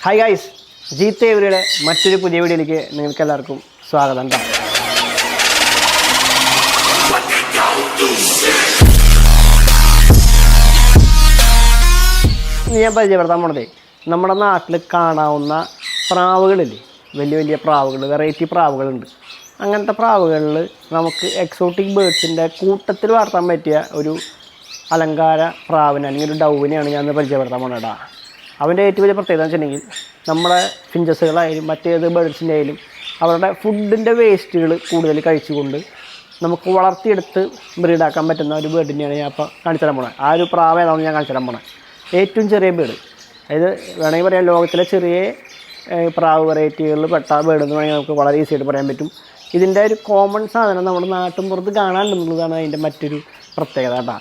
Hi guys ജീത്ത് മറ്റൊരു പുതിയ വീഡിയോയിലേക്ക് നിങ്ങൾക്ക് എല്ലാവർക്കും സ്വാഗതം ഞാൻ പരിചയപ്പെടുത്താൻ പോണതേ നമ്മുടെ നാട്ടിൽ കാണാവുന്ന പ്രാവുകളില്ലേ? വലിയ വലിയ പ്രാവുകൾ വെറൈറ്റി പ്രാവുകളുണ്ട്. അങ്ങനത്തെ പ്രാവുകളിൽ നമുക്ക് എക്സോട്ടിക് ബേഡ്സിന്റെ കൂട്ടത്തിൽ വളർത്താൻ പറ്റിയ ഒരു അലങ്കാര പ്രാവിനെ അല്ലെങ്കിൽ ഒരു ഡൗവിനെയാണ് ഞാൻ പരിചയപ്പെടുത്താൻ പോണേടാ അവന്റെ ഏറ്റവും വലിയ പ്രത്യേകത എന്ന് വെച്ചിട്ടുണ്ടെങ്കിൽ നമ്മുടെ ഫിഞ്ചസുകളായാലും മറ്റേത് ബേഡ്സിന്റെ ആയാലും അവരുടെ ഫുഡിന്റെ വേസ്റ്റുകൾ കൂടുതൽ കഴിച്ചുകൊണ്ട് നമുക്ക് വളർത്തിയെടുത്ത് ബ്രീഡാക്കാൻ പറ്റുന്ന ഒരു ബേഡിനെയാണ് ഞാൻ ഇപ്പോൾ കാണിച്ചു തരാൻ പോണത്. ആ ഒരു പ്രാവ് ഏതാണെന്ന് ഞാൻ കാണിച്ചു തരാൻ പോണത്. ഏറ്റവും ചെറിയ ബേഡ്. അതായത് വേണമെങ്കിൽ പറയാം ലോകത്തിലെ ചെറിയ പ്രാവ് വെറൈറ്റികളിൽ പെട്ട ബേഡ് എന്ന് വേണമെങ്കിൽ നമുക്ക് വളരെ ഈസി ആയിട്ട് പറയാൻ പറ്റും. ഇതിന്റെ ഒരു കോമൺ സാധനം നമ്മുടെ നാട്ടിൻ പുറത്ത് കാണാനുണ്ടെന്നുള്ളതാണ് അതിന്റെ മറ്റൊരു പ്രത്യേകത കേട്ടോ.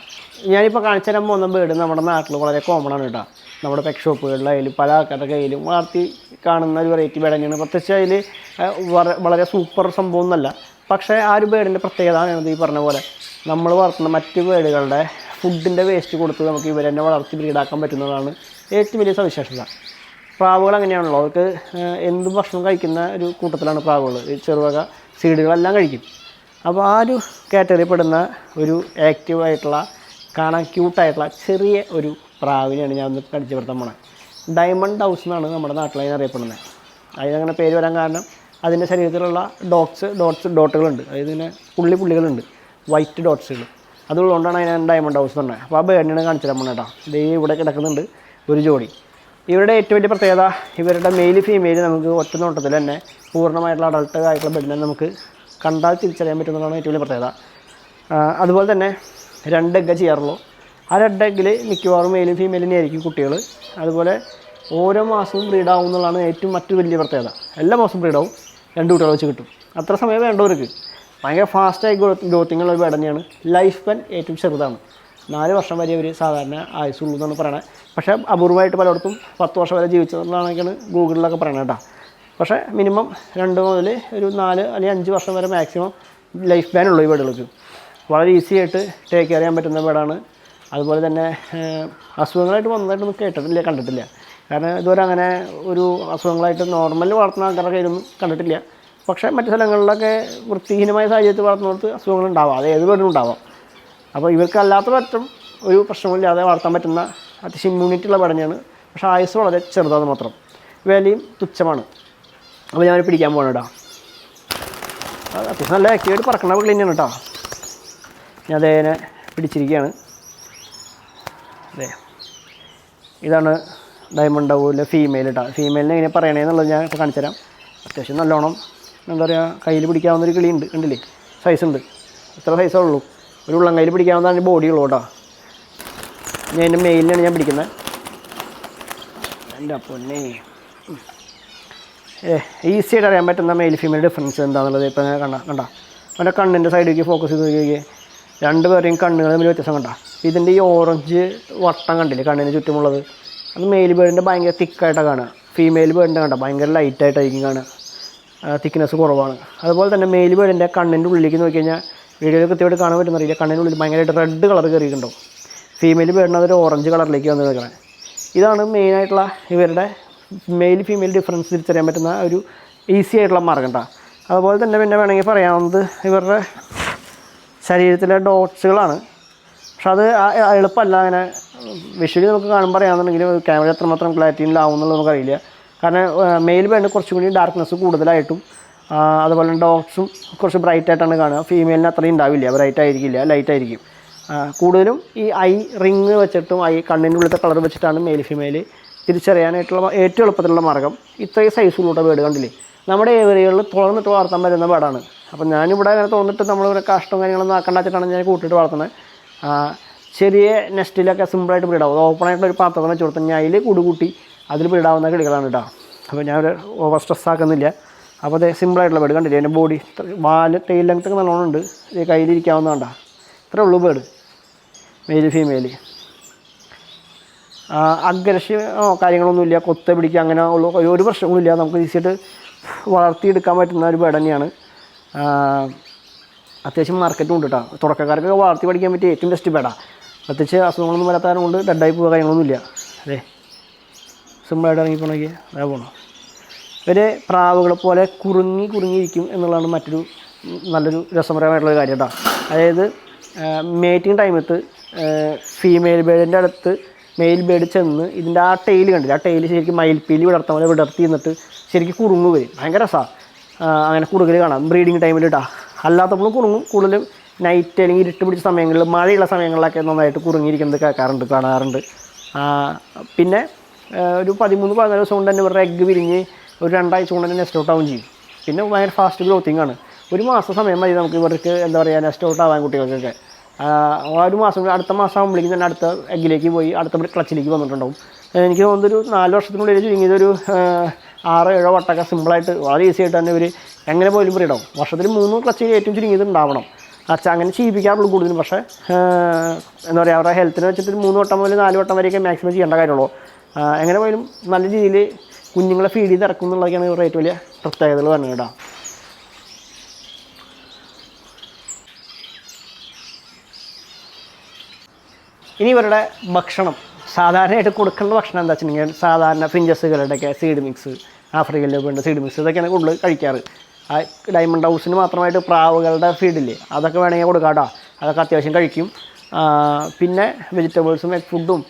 ഞാനിപ്പോൾ കാണിച്ചു തരാൻ പോകുന്ന ബേർഡ് നമ്മുടെ നാട്ടിൽ വളരെ കോമൺ ആണ് കേട്ടോ. നമ്മുടെ പെറ്റ് ഷോപ്പുകളിലായാലും പല ആൾക്കാരുടെ കയ്യിലും വളർത്തി കാണുന്ന ഒരു വെറൈറ്റി ബേഡ് തന്നെയാണ്. പ്രത്യേകിച്ച് അതിൽ വളരെ സൂപ്പർ സംഭവം പക്ഷേ ആ ഒരു ബേഡിന്റെ പ്രത്യേകത ആണ് ഈ പറഞ്ഞ പോലെ നമ്മൾ വളർത്തുന്ന മറ്റ് ബേഡുകളുടെ ഫുഡിന്റെ വേസ്റ്റ് കൊടുത്ത് നമുക്ക് ഇവരെന്നെ വളർത്തി ബ്രീഡാക്കാൻ പറ്റുന്നതാണ് ഏറ്റവും വലിയ സവിശേഷത. പ്രാവുകൾ അങ്ങനെയാണല്ലോ. അവർക്ക് എന്ത് ഭക്ഷണം കഴിക്കുന്ന ഒരു കൂട്ടത്തിലാണ് പ്രാവുകൾ. ചെറുവക സീഡുകളെല്ലാം കഴിക്കും. അപ്പോൾ ആ ഒരു കാറ്റഗറി പെടുന്ന ഒരു ആക്റ്റീവ് ആയിട്ടുള്ള കാണാൻ ക്യൂട്ടായിട്ടുള്ള ചെറിയ ഒരു പ്രാവിനെയാണ് ഞാൻ ഒന്ന് പരിചയപ്പെടുത്താൻ പോണത് ഡയമണ്ട് ഹൗസ് എന്നാണ് നമ്മുടെ നാട്ടിൽ അതിനെ അറിയപ്പെടുന്നത് അതിനങ്ങനെ പേര് വരാൻ കാരണം അതിന്റെ ശരീരത്തിലുള്ള ഡോട്ട്സ് ഡോട്ട്സ് ഡോട്ടുകളുണ്ട് അതായത് ഇങ്ങനെ പുള്ളി പുള്ളികളുണ്ട്. വൈറ്റ് ഡോട്ട്സുകൾ അതുകൊണ്ടാണ് അതിനെ ഡയമണ്ട് ഹൗസ് എന്ന് പറഞ്ഞത്. അപ്പോൾ ആ ബേണിനെ കാണിച്ചു തരാൻ പോണേട്ടോ. ദേ ഇവിടെ കിടക്കുന്നുണ്ട് ഒരു ജോഡി. ഇവരുടെ ഏറ്റവും വലിയ പ്രത്യേകത ഇവരുടെ മെയിൽ ഫീമെയിൽ നമുക്ക് ഒറ്റ നോട്ടത്തിൽ തന്നെ പൂർണമായിട്ടുള്ള അഡൾട്ട് ആയിട്ടുള്ള ബെഡിനെ നമുക്ക് കണ്ടാൽ തിരിച്ചറിയാൻ പറ്റുന്നതാണ് ഏറ്റവും വലിയ പ്രത്യേകത. അതുപോലെ തന്നെ രണ്ട് ചെയ്യാറുള്ളൂ. ആ രണ്ട് എഗ്ഗിൽ മിക്കവാറും മെയിലും ഫീമെയിലും ആയിരിക്കും കുട്ടികൾ അതുപോലെ ഓരോ മാസവും ബ്രീഡാവും എന്നുള്ളതാണ് ഏറ്റവും മറ്റു വലിയ പ്രത്യേകത. എല്ലാ മാസവും ബ്രീഡാവും രണ്ട് കുട്ടികൾ വെച്ച് കിട്ടും. അത്ര സമയം വേണ്ടവർക്ക്. ഭയങ്കര ഫാസ്റ്റായി ഗ്രോത്തിങ്ങുള്ള ഒരു തന്നെയാണ് ലൈഫ് സ്പാൻ ഏറ്റവും ചെറുതാണ്. നാല് വർഷം വരെ അവർ സാധാരണ ആയുസുള്ളൂ എന്നാണ് പറയുന്നത് പക്ഷേ അപൂർവമായിട്ട് പലയിടത്തും പത്ത് വർഷം വരെ ജീവിച്ചതെന്നാണ് ഗൂഗിളിലൊക്കെ പറയണത് കേട്ടോ. പക്ഷേ മിനിമം രണ്ട് മുതൽ ഒരു നാല് അല്ലെങ്കിൽ അഞ്ച് വർഷം വരെ മാക്സിമം ലൈഫ് ബാൻ ഉള്ളൂ ഈ വീടുകൾക്ക്. വളരെ ഈസി ആയിട്ട് ടേക്ക് കെയർ ചെയ്യാൻ പറ്റുന്ന വീടാണ്. അതുപോലെ തന്നെ അസുഖങ്ങളായിട്ട് വന്നതായിട്ടൊന്നും കേട്ടിട്ടില്ല കണ്ടിട്ടില്ല. കാരണം ഇതുവരെ അങ്ങനെ ഒരു അസുഖങ്ങളായിട്ട് നോർമൽ വളർത്തുന്ന ആൾക്കാരുടെ കയ്യിലൊന്നും കണ്ടിട്ടില്ല. പക്ഷേ മറ്റു സ്ഥലങ്ങളിലൊക്കെ വൃത്തിഹീനമായ സാഹചര്യത്തിൽ വളർത്തുന്നവർക്ക് അസുഖങ്ങൾ ഉണ്ടാവാം അത് ഏത് വീടിനും ഉണ്ടാവാം. അപ്പോൾ ഇവർക്കല്ലാത്ത പറ്റും ഒരു പ്രശ്നമില്ലാതെ വളർത്താൻ പറ്റുന്ന അത്യാവശ്യം ഇമ്മ്യൂണിറ്റി ഉള്ള പടഞ്ഞാണ് പക്ഷേ ആയുസ് വളരെ ചെറുതാണ് മാത്രം. വിലയും തുച്ഛമാണ്. അപ്പോൾ ഞാൻ പിടിക്കാൻ പോകണം കേട്ടോ അത് അത്യാവശ്യം നല്ല ആക്റ്റീവായിട്ട് പറക്കണ പുള്ളി തന്നെയാണ് കേട്ടോ. ഞാൻ അതേനെ പിടിച്ചിരിക്കുകയാണ്. അതെ ഇതാണ് ഡയമണ്ട് ഡൗവിലെ ഫീമെയിൽ കേട്ടോ ഫീമെയിലിനെ എങ്ങനെ പറയണേന്നുള്ളത് ഞാൻ ഇപ്പോൾ കാണിച്ചു തരാം. അത്യാവശ്യം നല്ലോണം എന്താ പറയുക കയ്യിൽ പിടിക്കാവുന്ന ഒരു കിളിയുണ്ട് ഉണ്ടല്ലേ സൈസ് ഉണ്ട്. ഇത്ര സൈസേ ഉള്ളൂ. ഒരു ഉള്ളം കയ്യിൽ പിടിക്കാവുന്നതാണ് ഉള്ളൂ കേട്ടോ. ഞാൻ എന്റെ മെയിലിനാണ് ഞാൻ പിടിക്കുന്നത്. എന്റെ പൊന്നേ. ഈസി ആയിട്ട് അറിയാൻ പറ്റുന്ന മെയിൽ ഫീമെയിൽ ഡിഫറൻസ് എന്താണെന്നുള്ളത് ഇപ്പോൾ കണ്ട കണ്ട. അവന്റെ കണ്ണിന്റെ സൈഡിലേക്ക് ഫോക്കസ് ചെയ്ത് നോക്കിയേ. രണ്ട് പേരെയും കണ്ണുകൾ തമ്മിൽ വ്യത്യാസം കണ്ട. ഇതിന്റെ ഈ ഓറഞ്ച് വട്ടം കണ്ടില്ലേ കണ്ണിന് ചുറ്റുമുള്ളത്? അത് മെയിൽ ബേഡിന്റെ ഭയങ്കര തിക്കായിട്ടാണ് കാണുക. ഫീമെയിൽ ബേഡിന്റെ കണ്ട ഭയങ്കര ലൈറ്റായിട്ടായിരിക്കും കാണുക. തിക്നെസ് കുറവാണ്. അതുപോലെ തന്നെ മെയിൽ ബേഡിന്റെ കണ്ണിന്റെ ഉള്ളിലേക്ക് നോക്കി കഴിഞ്ഞാൽ വീഡിയോയിൽ കൃത്യമായിട്ട് കാണാൻ പറ്റുന്നറിയില്ല കണ്ണിന്റെ ഉള്ളിൽ ഭയങ്കരമായിട്ട് റെഡ് കളർ കയറിയിട്ടുണ്ടാവും. ഫീമെയിൽ ബേഡിന് അതൊരു ഓറഞ്ച് കളറിലേക്ക് വന്ന് നിൽക്കണേ ഇതാണ് മെയിനായിട്ടുള്ള ഇവരുടെ മെയിൽ ഫീമെയിൽ ഡിഫറൻസ് തിരിച്ചറിയാൻ പറ്റുന്ന ഒരു ഈസി ആയിട്ടുള്ള മാർഗം കേട്ടോ അതുപോലെ തന്നെ പിന്നെ വേണമെങ്കിൽ പറയാവുന്നത് ഇവരുടെ ശരീരത്തിലെ ഡോട്ട്സുകളാണ് പക്ഷെ അത് എളുപ്പമല്ല അങ്ങനെ. വിഷ്വലി നമുക്ക് കാണുമ്പോൾ അറിയാമെന്നുണ്ടെങ്കിൽ ക്യാമറ എത്രമാത്രം ക്ലാരിറ്റിയിലാവും എന്നുള്ളത് നമുക്കറിയില്ല. കാരണം മെയിൽ വേണ്ട കുറച്ചും കൂടി ഡാർക്ക്നെസ് കൂടുതലായിട്ടും അതുപോലെ ഡോട്ട്സും കുറച്ച് ബ്രൈറ്റ് ആയിട്ടാണ് കാണുക. ഫീമെയിലിന് അത്രയും ഉണ്ടാവില്ല. ബ്രൈറ്റ് ആയിരിക്കില്ല ലൈറ്റ് ആയിരിക്കും. കൂടുതലും ഈ ഐ റിങ് വെച്ചിട്ടും ഐ കണ്ണിന്റെ ഉള്ളിലത്തെ കളർ വെച്ചിട്ടാണ് മെയിൽ ഫീമെയിൽ തിരിച്ചറിയാനായിട്ടുള്ള ഏറ്റവും എളുപ്പത്തിലുള്ള മാർഗം ഇത്രയും സൈസുള്ള വീട് കണ്ടില്ലേ? നമ്മുടെ ഏരിയകളിൽ തുറന്നിട്ട് വളർത്താൻ പറ്റുന്ന വീടാണ് അപ്പം ഞാനിവിടെ അങ്ങനെ തോന്നിട്ട് നമ്മൾ ഇവിടെ കഷ്ടം കാര്യങ്ങളൊന്നും ആക്കണ്ടാച്ചിട്ടാണ് ഞാൻ കൂട്ടിയിട്ട് വളർത്തുന്നത്. ചെറിയ നെസ്റ്റിലൊക്കെ സിമ്പിളായിട്ട് ബ്രീഡാവും ഓപ്പണായിട്ടുള്ള ഒരു പാത്രം വെച്ച് കൊടുത്താൽ ഞാൻ അതിൽ കൂട് കൂട്ടി അതിൽ ബ്രീഡാവുന്ന കിളികളാണ് കേട്ടോ അപ്പോൾ ഞാൻ ഒരു ഓവർ സ്ട്രെസ് ആക്കുന്നില്ല. അപ്പോൾ അത് സിമ്പിളായിട്ടുള്ള ബേഡ് കണ്ടില്ലേ? എന്റെ ബോഡി വാൽ ടെയിൽ ലെങ്ത് ഒക്കെ നല്ലോണം ഉണ്ട്. കയ്യിലിരിക്കാവുന്നതാണ്ടാ ഇത്രേ ഉള്ളൂ ബേഡ് മെയിൽ ഫീമെയിൽ അഗ്രഷനോ കാര്യങ്ങളൊന്നുമില്ല. കൊത്ത പിടിക്കുക അങ്ങനെ ഉള്ള ഒരു- പ്രശ്നങ്ങളില്ല നമുക്ക് ഈസിയായിട്ട് വളർത്തിയെടുക്കാൻ പറ്റുന്ന ഒരു ബേഡ് തന്നെയാണ്. അത്യാവശ്യം മാർക്കറ്റും ഉണ്ട് കേട്ടോ തുടക്കക്കാർക്കൊക്കെ വളർത്തി പഠിക്കാൻ പറ്റിയ ഏറ്റവും ബെസ്റ്റ് ബേഡാണ് പ്രത്യേകിച്ച് അസുഖങ്ങളൊന്നും വരാത്ത ഉണ്ട് ഡെഡായി പോകുക കാര്യങ്ങളൊന്നുമില്ല. അതെ. സിമ്പിളായിട്ട് ഇറങ്ങി പോകണമെങ്കിൽ അതാ പോകണം ഇവർ പ്രാവുകളെ പോലെ കുറുങ്ങി കുറുങ്ങിയിരിക്കും എന്നുള്ളതാണ് മറ്റൊരു നല്ലൊരു രസപരമായിട്ടുള്ള കാര്യം കേട്ടോ അതായത് മേറ്റിംഗ് ടൈമത്ത് ഫീമെയിൽ ബേഡിന്റെ അടുത്ത് മെയിൽ ബേഡ് ചെന്ന് ഇതിന്റെ ആ ടെയിൽ കണ്ടില്ല? ആ ടെയിൽ ശരിക്കും മയിൽപ്പീലി വിടർത്ത പോലെ വിടർത്തി നിന്നിട്ട് ശരിക്കും കുറുങ്ങു വരും ഭയങ്കര രസമാണ് അങ്ങനെ കുറുകൽ കാണാം. ബ്രീഡിങ് ടൈമിൽ ഇട്ടാ അല്ലാത്തപ്പോഴും കുറുങ്ങും. കൂടുതലും നൈറ്റ് അല്ലെങ്കിൽ ഇരുട്ട് പിടിച്ച സമയങ്ങളിൽ മഴയുള്ള സമയങ്ങളിലൊക്കെ നന്നായിട്ട് കുറുങ്ങിയിരിക്കുന്നത് കേൾക്കാറുണ്ട് കാണാറുണ്ട് പിന്നെ ഒരു പതിമൂന്ന് പതിനാല് ദിവസം കൊണ്ട് തന്നെ ഇവരുടെ എഗ്ഗ് വിരിഞ്ഞ് ഒരു രണ്ടാഴ്ച കൊണ്ട് തന്നെ നെസ്റ്റ് ഔട്ട് ആവും ചെയ്യും. പിന്നെ ഭയങ്കര ഫാസ്റ്റ് ഗ്രോത്തിങ് ആണ്. ഒരു മാസം സമയം മതി നമുക്ക് ഇവർക്ക് എന്താ പറയുക നെസ്റ്റ് ഔട്ട് ആവാൻ കുട്ടികൾക്കൊക്കെ. ഒരു മാസം അടുത്ത മാസം ആകുമ്പോഴേക്കും തന്നെ അടുത്ത എഗ്ഗിലേക്ക് പോയി അടുത്ത ക്ലച്ചിലേക്ക് വന്നിട്ടുണ്ടാവും. എനിക്ക് തോന്നുന്നൊരു ഒരു നാല് വർഷത്തിനുള്ളിൽ ചുരുങ്ങിയതൊരു ആറോ ഏഴോ വട്ടമൊക്കെ സിമ്പിളായിട്ട് വളരെ ഈസി ആയിട്ട് തന്നെ ഇവർ എങ്ങനെ പോലും ബ്രീഡാവും വർഷത്തിൽ മൂന്ന് ക്ലച്ച് ഏറ്റവും ചുരുങ്ങിയത് ഉണ്ടാവണം. അച്ഛ അങ്ങനെ ചെയ്യിപ്പിക്കാറുള്ളൂ കൂടുതലും. പക്ഷേ എന്താ പറയുക അവരുടെ ഹെൽത്തിനെ വെച്ചിട്ട് മൂന്ന് വട്ടം മുതൽ നാല് വട്ടം വരെയൊക്കെ മാക്സിമം ചെയ്യേണ്ട കാര്യമുള്ളൂ. എങ്ങനെ പോയാലും നല്ല രീതിയിൽ കുഞ്ഞുങ്ങളെ ഫീഡ് ചെയ്ത് ഇറക്കും എന്നുള്ളതൊക്കെയാണ് ഇവരുടെ ഏറ്റവും വലിയ പ്രത്യേകതകൾ പറഞ്ഞത് കേട്ടോ. ഇനി ഇവരുടെ ഭക്ഷണം സാധാരണയായിട്ട് കൊടുക്കേണ്ട ഭക്ഷണം എന്താ വെച്ചിട്ടുണ്ടെങ്കിൽ സാധാരണ ഫിഞ്ചസുകളുടെയൊക്കെ സീഡ് മിക്സ് ആഫ്രിക്കയിലെ വേണ്ട സീഡ് മിക്സ് ഇതൊക്കെയാണ് കൂടുതൽ കഴിക്കാറ്. ആ ഡയമണ്ട് ഹൗസിന് മാത്രമായിട്ട് പ്രാവുകളുടെ ഫീഡില്ലേ അതൊക്കെ വേണമെങ്കിൽ കൊടുക്കാം കേട്ടോ. അതൊക്കെ അത്യാവശ്യം കഴിക്കും. പിന്നെ വെജിറ്റബിൾസും എഗ് ഫുഡും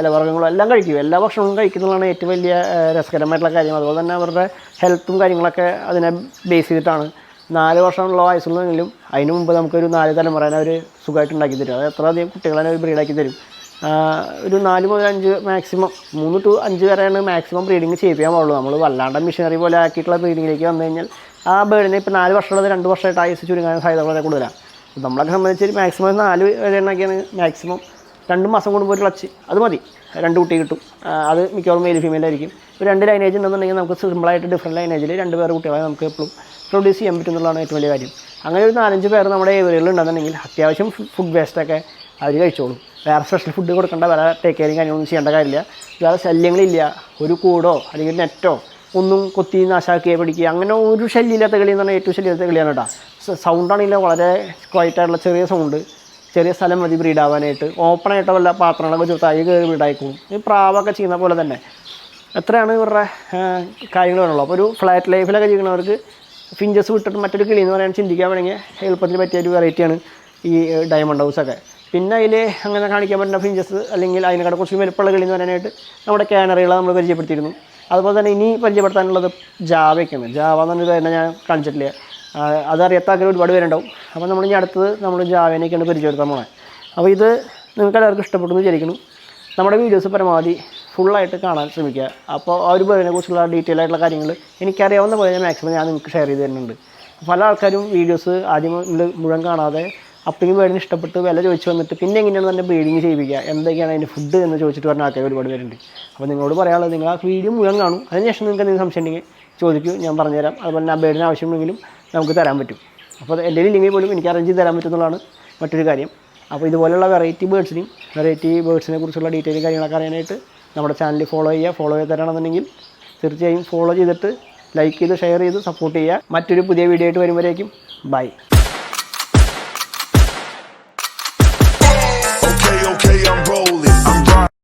ഇലവർഗങ്ങളും എല്ലാം കഴിക്കും. എല്ലാ ഭക്ഷണവും കഴിക്കുന്നതാണ് ഏറ്റവും വലിയ രസകരമായിട്ടുള്ള കാര്യം. അതുപോലെ തന്നെ അവരുടെ ഹെൽത്തും കാര്യങ്ങളൊക്കെ അതിനെ ബേസ് ചെയ്തിട്ടാണ് നാല് വർഷമുള്ള വയസ്സുള്ളതെങ്കിലും അതിന് മുമ്പ് നമുക്കൊരു നാല് തലമുറേനെ അവർ സുഖമായിട്ട് ഉണ്ടാക്കി തരും. അത് എത്ര അധികം കുട്ടികളെ അവർ ബ്രീഡാക്കി തരും. ഒരു നാല് മുതൽ അഞ്ച് മാക്സിമം മൂന്ന് ടു അഞ്ച് വരെയാണ് മാക്സിമം ബ്രീഡിങ് ചെയ്യിപ്പിക്കാൻ പാടുള്ളൂ. നമ്മൾ വല്ലാണ്ട് മിഷനറി പോലെ ആക്കിയിട്ടുള്ള ബ്രീഡിങ്ങിലേക്ക് വന്നു കഴിഞ്ഞാൽ ആ ബേഡിനെ ഇപ്പോൾ നാല് വർഷമുള്ളത് രണ്ട് വർഷമായിട്ട് ആയുസ് ചുരുങ്ങാൻ സാധ്യത വളരെ കൂടുതലാണ്. നമ്മളൊക്കെ സംബന്ധിച്ച് മാക്സിമം നാല് വരെയൊക്കെയാണ് മാക്സിമം രണ്ട് മാസം കൂടുമ്പോൾ ഒരു ക്ലച്ച് അത് മതി. രണ്ട് കുട്ടി കിട്ടും. അത് മിക്കവാറും മെയിൽ ഫീമെയിൽ ആയിരിക്കും. ഒരു രണ്ട് ലൈനേജ് ഉണ്ടെന്നുണ്ടെങ്കിൽ നമുക്ക് സിമ്പിളായിട്ട് ഡിഫറെന്റ് ലൈനേജിൽ രണ്ട് പേർ കുട്ടികളെ നമുക്ക് എപ്പോഴും പ്രൊഡ്യൂസ് ചെയ്യാൻ പറ്റും എന്നുള്ളതാണ് ഏറ്റവും വലിയ കാര്യം. അങ്ങനെ ഒരു നാലഞ്ച് പേർ നമ്മുടെ ഏരിയകളിൽ ഉണ്ടെന്നുണ്ടെങ്കിൽ അത്യാവശ്യം ഫുഡ് വേസ്റ്റൊക്കെ അവർ കഴിച്ചോളും. വേറെ സ്പെഷ്യൽ ഫുഡ് കൊടുക്കേണ്ട വേറെ ടേക്ക് കെയറിങ് കാര്യങ്ങളൊന്നും ചെയ്യേണ്ട കാര്യമില്ല. വേറെ ശല്യങ്ങളില്ല. ഒരു കൂടോ അല്ലെങ്കിൽ നെറ്റോ ഒന്നും കൊത്തി നാശാക്കിയെ പിടിക്കുക. അങ്ങനെ ഒരു ശല്യമില്ലാത്ത കളി എന്ന് പറഞ്ഞാൽ ഏറ്റവും ശല്യമില്ലാത്ത കളിയാണ് കേട്ടോ. സൗണ്ടാണെങ്കിലും വളരെ ക്വയറ്റ് ആയിട്ടുള്ള ചെറിയ സൗണ്ട് ചെറിയ സ്ഥലം മതി ബ്രീഡ് ആവാനായിട്ട് ഓപ്പൺ ആയിട്ട് വല്ല പാത്രങ്ങളൊക്കെ വെച്ച് തൈ കയറി ബ്രീഡായിക്കും ഈ പ്രാവൊക്കെ ചെയ്യുന്ന പോലെ തന്നെ. എത്രയാണ് ഇവരുടെ കാര്യങ്ങൾ വേണമല്ലോ അപ്പോൾ ഒരു ഫ്ലാറ്റ് ലൈഫിലൊക്കെ ചെയ്യുന്നവർക്ക് ഫിഞ്ചസ് വിട്ടിട്ട് മറ്റൊരു കിളി എന്ന് പറയാൻ ചിന്തിക്കാൻ വേണമെങ്കിൽ എളുപ്പത്തിൽ പറ്റിയ ഒരു വെറൈറ്റിയാണ് ഈ ഡയമണ്ട് ഹൗസൊക്കെ പിന്നെ അതിൽ അങ്ങനെ കാണിക്കാൻ പറ്റുന്ന ഫിഞ്ചസ് അല്ലെങ്കിൽ അതിനെക്കാട്ട് കുറച്ച് വലുപ്പമുള്ള കിളി എന്ന് പറയാനായിട്ട് നമ്മുടെ കാനറികളെ നമ്മൾ പരിചയപ്പെടുത്തിയിരുന്നു. അതുപോലെ തന്നെ ഇനി പരിചയപ്പെടുത്താനുള്ളത് ജാവയ്ക്കാണ്. ജാവ എന്ന് പറഞ്ഞാൽ ഞാൻ കാണിച്ചിട്ടില്ല അതറിയാത്ത ആഗ്രഹം ഒരുപാട് പേരുണ്ടാവും. അപ്പോൾ നമ്മൾ ഇനി അടുത്തത് നമ്മൾ ജാവേനെയൊക്കെയാണ് പരിചയപ്പെടുത്താൻ പോണേ. അപ്പോൾ ഇത് നിങ്ങൾക്ക് എല്ലാവർക്കും ഇഷ്ടപ്പെട്ടു എന്ന് വിചാരിക്കുന്നു. നമ്മുടെ വീഡിയോസ് പരമാവധി ഫുള്ളായിട്ട് കാണാൻ ശ്രമിക്കുക. അപ്പോൾ ആ ഒരു ബേഡിനെ കുറിച്ചുള്ള ഡീറ്റെയിൽ ആയിട്ടുള്ള കാര്യങ്ങൾ എനിക്കറിയാവുന്ന പോലെ ഞാൻ മാക്സിമം ഞാൻ നിങ്ങൾക്ക് ഷെയർ ചെയ്ത് തരുന്നുണ്ട്. പല ആൾക്കാരും വീഡിയോസ് ആദ്യം മുഴുവൻ കാണാതെ അപ്പിങ് ബേഡിന് ഇഷ്ടപ്പെട്ട് വില ചോദിച്ചു വന്നിട്ട് പിന്നെ എങ്ങനെയാണ് തന്നെ ബ്രീഡിങ് ചെയ്യിപ്പിക്കുക? എന്തൊക്കെയാണ് അതിന്റെ ഫുഡ് എന്ന് ചോദിച്ചിട്ട് പറഞ്ഞ ആൾക്കാർ ഒരുപാട് പേരുണ്ട്. അപ്പോൾ നിങ്ങളോട് പറയാനുള്ളത് നിങ്ങൾ ആ വീഡിയോ മുഴുവൻ കാണും. അതിനുശേഷം നിങ്ങൾക്ക് എന്തെങ്കിലും സംശയം ഉണ്ടെങ്കിൽ ചോദിക്കൂ. ഞാൻ പറഞ്ഞുതരാം. അതുപോലെ ആ ബേഡിന് ആവശ്യമുണ്ടെങ്കിലും നമുക്ക് തരാൻ പറ്റും. അപ്പോൾ എന്റെ ഇല്ലെങ്കിൽ പോലും എനിക്ക് അറേഞ്ച് ചെയ്ത് തരാൻ പറ്റുന്നതാണ് മറ്റൊരു കാര്യം. അപ്പോൾ ഇതുപോലെയുള്ള വെറൈറ്റി ബേഡ്സിനെയും വെറൈറ്റി ബേഡ്സിനെ കുറിച്ചുള്ള ഡീറ്റെയിൽ കാര്യങ്ങളൊക്കെ അറിയാനായിട്ട് നമ്മുടെ ചാനൽ ഫോളോ ചെയ്യുക ഫോളോ ചെയ്ത് തരണമെന്നുണ്ടെങ്കിൽ തീർച്ചയായും ഫോളോ ചെയ്തിട്ട് ലൈക്ക് ചെയ്ത് ഷെയർ ചെയ്ത് സപ്പോർട്ട് ചെയ്യുക. മറ്റൊരു പുതിയ വീഡിയോ ആയിട്ട് വരുമ്പോഴേക്കും. ബൈ